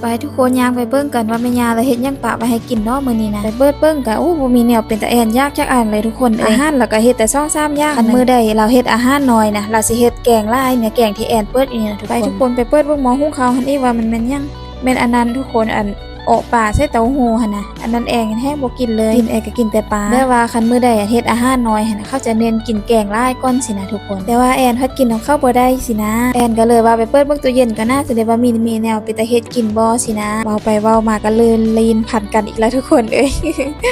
ไปทุกคนย่างไปเบิ่งกันว่าแม่ยาเราเฮ็ดหยังปะไว้ให้กินเนาะมื้อนี้นะไปเบิดเบิ่งกันโอ้บ่มีแนวเป็นตาแอนยากจักอันเลยทุกคนอาหารแล้วก็เฮ็ดแต่2 3อย่างคันมื้อใดเราเฮ็ดอาหารน้อยนะเราสิเฮ็ดแกงลายเนี่ยแกงที่แอนเปิดอยู่นี่นะทุกคนไปทุกคนไปเปิดเบิ่งหมอหุงข้าวหั่นอีว่ามันแม่นหยังแม่นอันนั้นทุกคนอัน ออกป่าใส่เต้าหู้หั่นน่ะอันนั้นแองแห้งบ่กินเลยกินแองก็กินแต่ปลาแต่ว่าคันมื้อใดอะเฮ็ดอาหารน้อยหั่นน่ะเขาจะเน้นกินแกงลายก่อนสินะทุกคน แต่ว่าแอนเฮ็ดกินของเขาบ่ได้สินะ แอนก็เลยว่าไปเปิดเบิ่งตู้เย็นก็น่าสิได้ว่ามีมีแนวเป็นตาเฮ็ดกินบ่สินะเว้าไปเว้ามาก็เลยลีนผัดกันอีกแล้วทุกคนเอ้ย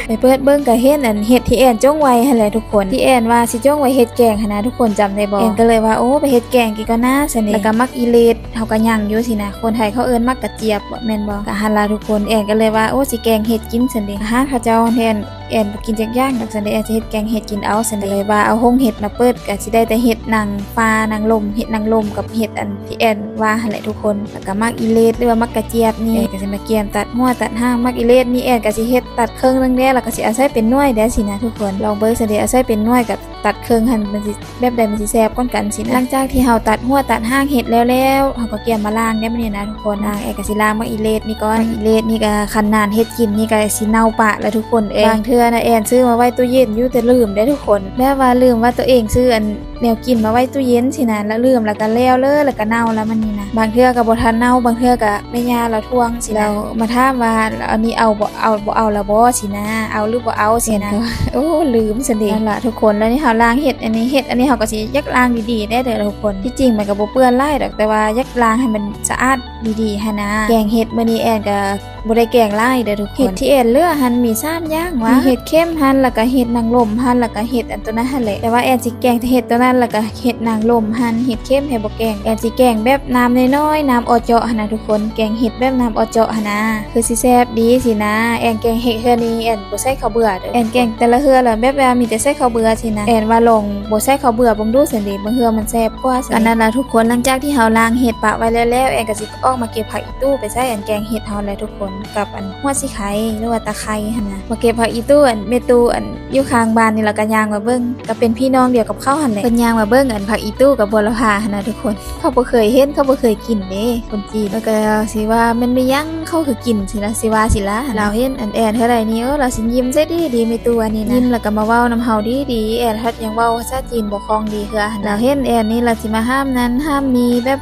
ไปเปิดเบิ่งก็เห็นอันเฮ็ดที่แอนจ้องไว้หั่นแหละทุกคนที่แอนว่าสิจ้องไว้เฮ็ดแกงหั่นนะทุกคนจำได้บ่แอนก็เลยว่าโอ้ไปเฮ็ดแกงกินก็น่าสนิแล้วก็มักอีเลดเฮาก็ย่างอยู่สินะคนไทยเขาเอิ้นมักกระเจี๊ยบบ่แม่นบ่ก็หั่นล่ะทุกคนนแอนก็เลยว่าโอ้สิแกงเห็ดกินสันเด้อาหารเขาเจ้าแทน แอนกินจักย่างดอกซั่นเด้แอนสิเฮ็ดแกงเฮ็ดกินเอาซั่นเด้เลยว่าเอาห้องเฮ็ดมาเปิดก็สิได้แต่เฮ็ดนางฟ้านางลมเฮ็ดนางลมกับเฮ็ดอันที่แอนว่าหั่นแหละทุกคนแล้วก็มักอีเลดหรือว่ามักกระเจี๊ยบนี่ก็สิมาเกียมตัดหัวตัดห้างมักอีเลดนี่แอนก็สิเฮ็ดตัดเครึ่งนึงแน่แล้วก็สิอาใส่เป็นน่วยเด้อสินะทุกคนลองเบิ่งซั่นเด้เอาใส่เป็นน่วยกับตัดเครึ่องหั่นมันสิแบบใดมันสิแซ่บก่อนกันสินะหลังจากที่เฮาตัดหัวตัดห้างเฮ็ดแล้วแล้วเฮาก็เกียมมาล้างได้มื้อนี้นะทุกคนล้างแอนก็สิล้างมักอีเลดนี่ก่อนอีเลดนี่ก็คันนานเฮ็ดกินนี่ก็สิเน่าปะแล้วทุกคนเองบางเทื่ออนะแอนซื้อมาไว้ตู้เย็นอยู่แต่ลืมได้ทุกคนแบบว่าลืมว่าตัวเองซื้ออันแนวกินมาไว้ตู้เย็นสินะแล้วลืมแล้วก็แล้วเลยแล้วก็เน่าแล้วมันนี่นะบางเทื่อก็บ่ทันเน่าบางเทื่อก็แม่ยาเราทวงสิเรามาถามว่าอันนี้เอาบ่เอาบ่เอาล้วบ่สินะ เอาหรือบ่เอาสินะโอ้ลืมซะเด้นั่นล่ะทุกคนแล้วนี่เฮาล้างเห็ดอันนี้เห็ดอันนี้เฮาก็สิยักล้างดีๆได้เด้อทุกคนที่จริงมันก็บ่เปื้อนหลายดอกแต่ว่ายักล้างให้มันสะอาดดีๆหั่นะแกงเห็ดมื้อนี้แอนก็บ่ได้แกงหลายเด้อทุกคนเห็ดที่แอนเลือกหันมี3อย่างวะมีเห็ดเข้มหั่นแล้วก็เห็ดนางรมหั่นแล้วก็เห็ดอันตัวนั้นหั่นแหละแต่ว่าแอนสิแกงเห็ดตัวนั้นแล้วก็เห็ดนางรมหั่นเห็ดเข้มให้บ่แกงแอนสิแกงแบบน้ำน้อยๆน้ำออเจาะหั่นนะทุกคนแกงเห็ดแบบน้ำออเจาะหั่นนะคือสิแซ่บดีสินะ แอนแกงเห็ดเฮือนี้แอนบ่ใส่ข้าวเบื่อเด้อแอนแกงแต่ละเฮือแล้วแบบว่ามีแต่ใส่ข้าวเบื่อสินะแอนว่าลงบ่ใส่ข้าวเบื่อบ่งดูซั่นด้บางเฮือมันแซ่บกว่าอันนั้นล่ะทุกคนหลังจากที่เฮาล้างเห็ดปะไว้แล้วๆแอนก็สิออกมาเก็บผักอีตู้ไปใส่อันแกงเห็ดเฮาแหละทุกคนกับอันหัวสิไข่หรือว่าตะไคร้หั่นนะมาเก็บผักอีตู้อันเมตูอันอยู่ข้างบ้านนี่แล้วก็ย่างมาเบิ่งก็เป็นพี่น้องเดียวกับเขาหั่นแหละเพิ่นย่างมาเบิ่งอันผักอีตู้กับบัวละพาหั่นนะทุกคน เขาบ่เคยเห็นเขาบ่เคยกินเด้คนจีนแล้วก็สิว่ามันไม่ยังเขาคือกินสินะสิว่าสิละเราเห็นอันแอนเท่าไหร่นี่เออเราสิยิ้มใส่ดีดีในตัวนี่นะยิ้มแล้วก็มาเว้านำเฮาดีดีแอนฮัดยังเว้าภาษาจีนบ่คล่องดีคือหั่นเราเห็นแอนนี่เราสิมาห้ามนั้นห้ามนี้แบบ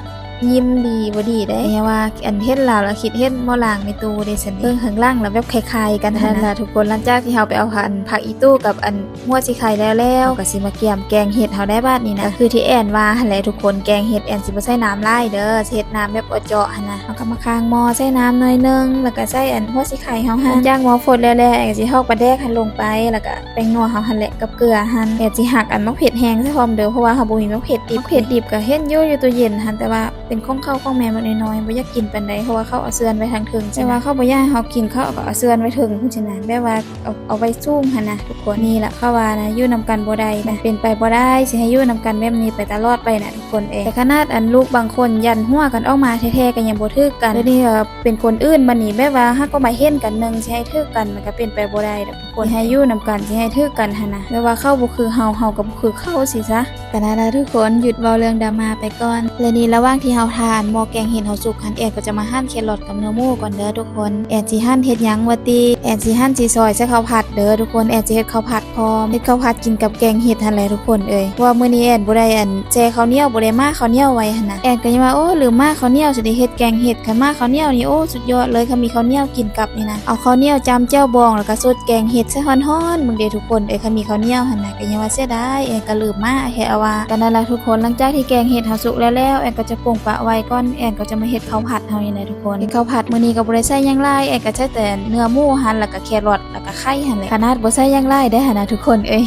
ยิ้มดีบ่ดีได้อย่าว่าอันเฮ็ดลาวแล้วคิดเฮ็ดบ่ล่างในตู้เด้ซั่นเบิ่งข้างล่างแล้วแบบคล้ายๆกันหั่นล่ะทุกคนหลังจากที่เฮาไปเอาอันผักอีตู้กับอันหัวสิไข่แล้วแล้วก็สิมาเกี่ยมแกงเห็ดเฮาได้บาดนี้นะก็คือที่แอนว่าหั่นแหละทุกคนแกงเห็ดแอนสิบ่ใส่น้ำลายเด้อสิเฮ็ดน้ำแบบเอาเจาะหั่นนะเฮาก็มาค้างหม้อใส่น้ำหน่อยนึงแล้วก็ใส่อันหัวสิไข่เฮาหั่นย่างหม้อฟดแล้วๆแอนก็สิเฮาปลาแดกหั่นลงไปแล้วก็แป้งนัวเฮาหั่นแหละกับเกลือหั่นแอนสิหักอันมะเผ็ดแห้งใส่พร้อมเด้อเพราะว่าเฮาบ่มีมะเผ็ดดิบมะเผ็ดดิบก็เห็นอยู่อยู่ตู้เย็นหั่นแต่ว่าเป็นข้องเข้าข้องแม่มาน้อยๆบ่อยากกินปานใดเพราะว่าเขาเอาเสื้อนไว้ทางถึงใช่ว่าเขาบ่อยากเฮากินเขาก็เอาเสื้อนไว้ถึงพุ่นสินะแบบว่าเอาเอาไว้ซุ่มหั่นนะทุกคนนี่ล่ะเขาว่านะอยู่นํกันบ่ได้นะเป็นไปบ่ได้สิให้อยู่นํกันแบบนี้ไปตลอดไปนะทุกคนเองแต่ขนาดอันลูกบางคนยันหัวกันออกมาแท้ๆก็ยังบ่ถึกกันแล้วนี่ก็เป็นคนอื่นบัดนี้แบบว่าฮักก็มาเห็นกันหนึงสิให้ถึกกันมันก็เป็นไปบ่ได้ดทุกคนให้อยู่นํกันสิให้ถึกกันหั่นนะแบบว่าเข้าบ่คือเฮาเฮาก็บ่คือเข้าสิซะ ก็นั่นะทุกคนหยุดเว้าเรื่องดราม่าไปก่อนและนี่ระหว่างที่เฮาทานหม้อแกงเห็ดเฮาสุกหันแอนก็จะมาหั่นแครอทกับเนื้อหมูก่อนเด้อทุกคนแอนสิหั่นเฮ็ดหยังวะติแอนสิหั่นสิซอยใส่ข้าวผัดเด้อทุกคนแอนสิเฮ็ดข้าวผัดพร้อมเฮ็ดข้าวผัดกินกับแกงเห็ดหั่นแหละทุกคนเอ้ยว่ามื้อนี้แอนบ่ได้อันแจข้าวเหนียวบ่ได้มาข้าวเหนียวไว้หั่นน่ะแอนก็ยังว่าโอ้ลืมมาข้าวเหนียวสิได้เฮ็ดแกงเห็ดคันมาข้าวเหนียวนี่โอ้สุดยอดเลยคันมีข้าวเหนียวกินกับนี่นะเอาข้าวเหนียวจำเจ้าบองแล้วก็สดแกงเห็ดใส่ฮ้อนๆมึงเด้อทุกคนเอ้ยคันมีข้าวเหนียวหั่นน่ะก็ยังว่าเสียดายแอนก็ลืมมาแฮเอาว่ากันั่นล่ะทุกคนหลังจากที่แกงเห็ดเฮาสุกแล้วแล้วแอนก็จะปรุงปะไว้ก่อนแอนก็จะมาเห็ดข้าวผัดเฮานี่แหละทุกคนเห็ดข้าวผัดมื้อนี้ก็บ่ได้ใส่ยังไลายแอนก็ใช้แต่เนื้อหมูหั่นแล้วก็แครอทแล้วก็ไข่หั่นแหละขนาดบ่ใส่ยังไลายได้หั่นนะทุกคนเอ้ย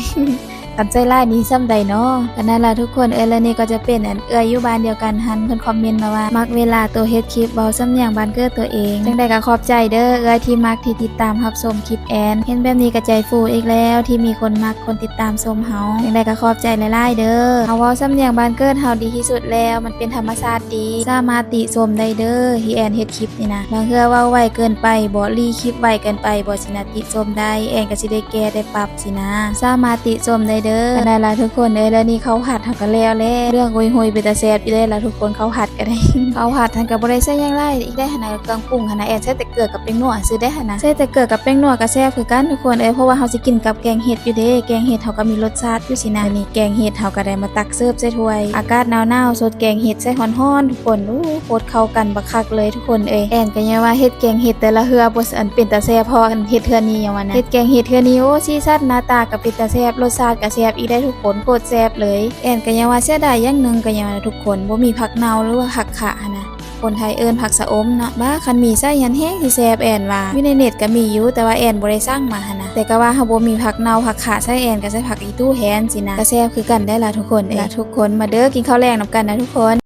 กันใจไล่นี้ซ้ำใดเนาะกันนั่นละทุกคนเอ้ยแลนี่ก็จะเป็นอันเอื้อยอยู่บ้านเดียวกันหันเพิ่นคอมเมนต์มาว่า มักเวลาตัวเฮ็ดคลิปเบาซ้ำอย่างบานเกิดตัวเองจังใดก็ขอบใจเด้อเอื้อยที่มักที่ติดตามรับชมคลิปแอนเห็นแบบนี้ก็ใจฟูอีกแล้วที่มีคนมักคนติดตามชมเฮาจังใดก็ขอบใจหลายๆเด้อเฮาเว้าซ้ำอย่างบานเกิดเฮาดีที่สุดแล้ว มันเป็นธรรมชาติดีสามารถติชมได้เด้อที่แอนเฮ็ดคลิปนี่นะบางเทื่อเว้าไวเกินไปบ่รีคลิปไวเกินไปบ่สินะติชมได้แอนก็สิได้แก้ได้ปรับสินะสามารถติชมได้เด้อเด้อก็ได้ละทุกคนเอ้ยแล้วนี่เขาวผัดเฮาก็แล้วแหล้วเรื่องโหยๆไปแต่แซ่บอยู่ได้ละทุกคนเขาวผัดก็ได้เขาวผัดทันก็บ่ได้ใส่หยังหลายอีกได้หั่นน่ะเครื่องปรุงหั่นน่ะแอนใส่แต่เกลือกับแป้งนัวซื้อได้หั่นน่ะใส่แต่เกลือกับแป้งนัวก็แซ่บคือกันทุกคนเอ้ยเพราะว่าเฮาสิกินกับแกงเห็ดอยู่เด้แกงเห็ดเฮาก็มีรสชาติอยู่สินะนี่แกงเห็ดเฮาก็ได้มาตักเสิร์ฟใส่ถ้วย อากาศหนาวๆสดแกงเห็ดใส่ฮ้อนๆทุกคนอู้โคตรเข้ากันบักคักเลยทุกคนเอ้ยแอนก็ยังว่าเฮ็ดแกงเห็ดแต่ละเฮือบ่อันเป็นตาแซ่บพอกันเฮ็ดเทื่อนี้ยังว่านะเฮ็ดแกงเห็ดเทื่อนี้โอ้ซีซัดหน้าตาก็เป็นตาแซ่บรสชาติก็แซบอีกได้ทุกคนโคตรแซบเลยแอนก็ยังว่าเสียดายอย่างหนึ่งก็ยังว่าทุกคนบ่มีผักเนาหรือว่าผักขะนะคนไทยเอิญผักสะอมนะบ้าคันมีไส้ยันแห้งที่แซบแอนว่ายในเน็ตก็มีอยู่แต่ว่าแอนบริสร้างมาหนะแต่ก็ว่าฮาบ่มีผักเนาผักขาใส่แอนก็ใส่ผักอีตู้แฮนสินะก็แซบคือกันได้ละทุกคนเอ้ยล่ะทุกคนมาเด้อกินข้าวแรงนํกันนะทุกคน